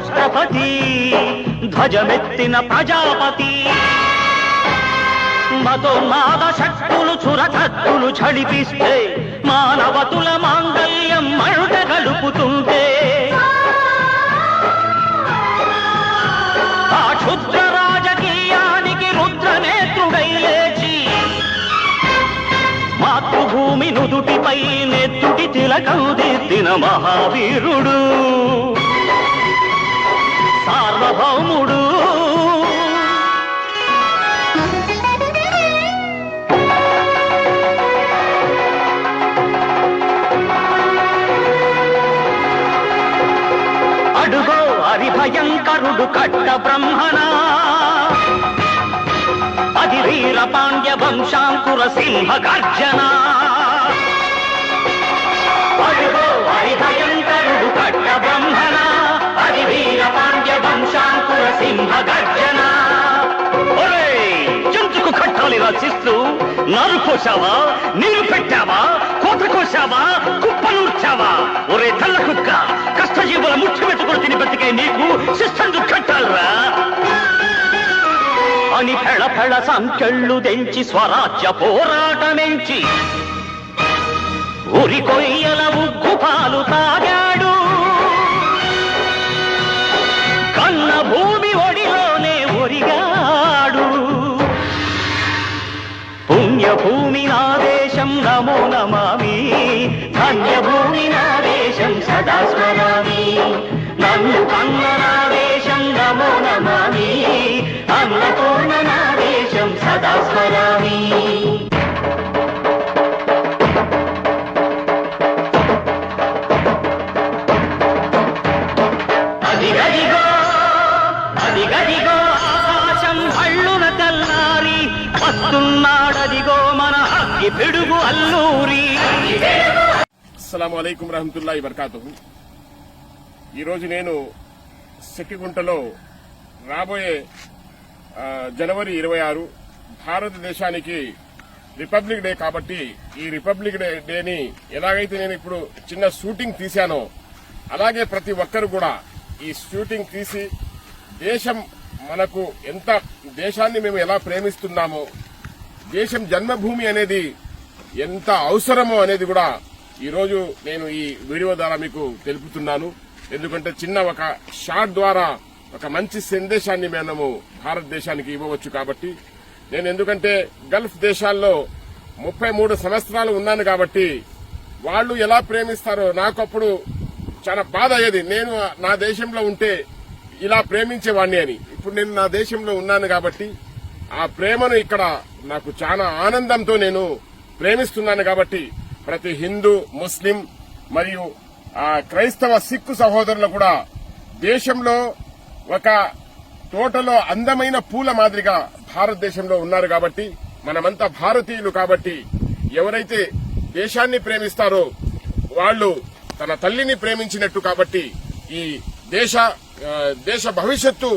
ఛత్రపతి ధ్వజమెత్తిన ప్రజాపతి. మతోన్మాద శక్తులు చురకత్తులు చడిపిస్తే మానవతుల మాంగల్యం మరుట గడుపుతుంటే. ఆ క్షుద్ర రాజకీయానికి రుద్రనేత్రుడై లేచి మాతృభూమి నుదుటిపై నెత్తుటి తిలకం దిద్దిన మహావీరుడు. సార్వభౌముడు అడుగో హరిభయంకరుడు కట్ట బ్రహ్మణా అది వీర పాండ్య వంశాంకుర సింహ గర్జనా నారు కోసావా నీరు పెట్టావా కోత కోసావా కుప్పనూర్చావా ఒరే తల్ల కుక్క కష్టజీవుల ముచ్చు పెట్టుకుని తిని బతికే నీకు శిష్టందు కట్టాలరా అని ఫెళ ఫెళ సంకెళ్ళు తెంచి స్వరాజ్య పోరాటమెంచి. ఉరి కొయ్యల ఉగ్గు పాలు తాగా భూమి నా దేశం నమో నమామి. ధన్యభూమి నా దేశం సదా స్మరామి. నన్ను కన్న నా దేశం నమో నమామి. పిడుగు అల్లూరి. అస్సలం అయికం రహమతుల్లా వరకాతుహు ఈరోజు నేను శక్తిగుంటలో రాబోయే జనవరి ఇరవై ఆరు భారతదేశానికి రిపబ్లిక్ డే కాబట్టి ఈ రిపబ్లిక్ డే డేని ఎలాగైతే నేను ఇప్పుడు చిన్న షూటింగ్ తీశానో అలాగే ప్రతి ఒక్కరు కూడా ఈ షూటింగ్ తీసి దేశం మనకు ఎంత దేశాన్ని మేము ఎలా ప్రేమిస్తున్నామో దేశం జన్మభూమి అనేది ఎంత అవసరమో అనేది కూడా ఈరోజు నేను ఈ వీడియో ద్వారా మీకు తెలుపుతున్నాను. ఎందుకంటే చిన్న ఒక షాట్ ద్వారా ఒక మంచి సందేశాన్ని మనము భారతదేశానికి ఇవ్వవచ్చు కాబట్టి నేను ఎందుకంటే గల్ఫ్ దేశాల్లో ముప్పై మూడు సంవత్సరాలు ఉన్నాను కాబట్టి వాళ్ళు ఎలా ప్రేమిస్తారో నాకు అప్పుడు చాలా బాధ అయ్యేది. నేను నా దేశంలో ఉంటే ఇలా ప్రేమించేవాడిని అని. ఇప్పుడు నేను నా దేశంలో ఉన్నాను కాబట్టి ఆ ప్రేమను ఇక్కడ నాకు చాలా ఆనందంతో నేను ప్రేమిస్తున్నాను కాబట్టి ప్రతి హిందూ ముస్లిం మరియు ఆ క్రైస్తవ సిక్కు సహోదరులు కూడా దేశంలో ఒక తోటలో అందమైన పూల మాదిరిగా భారతదేశంలో ఉన్నారు కాబట్టి మనమంతా భారతీయులు కాబట్టి ఎవరైతే దేశాన్ని ప్రేమిస్తారో వాళ్ళు తన తల్లిని ప్రేమించినట్టు కాబట్టి ఈ దేశ దేశ భవిష్యత్తు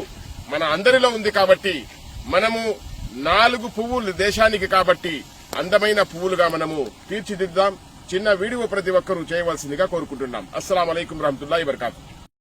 మన అందరిలో ఉంది కాబట్టి మనము నాలుగు పువ్వులు దేశానికి కాబట్టి అందమైన పువ్వులుగా మనము తీర్చిదిద్దాం. చిన్న వీడియో ప్రతి ఒక్కరూ చేయవలసిందిగా కోరుకుంటున్నాం. అస్సలం అయికం రహమతుల్లా వరకాతు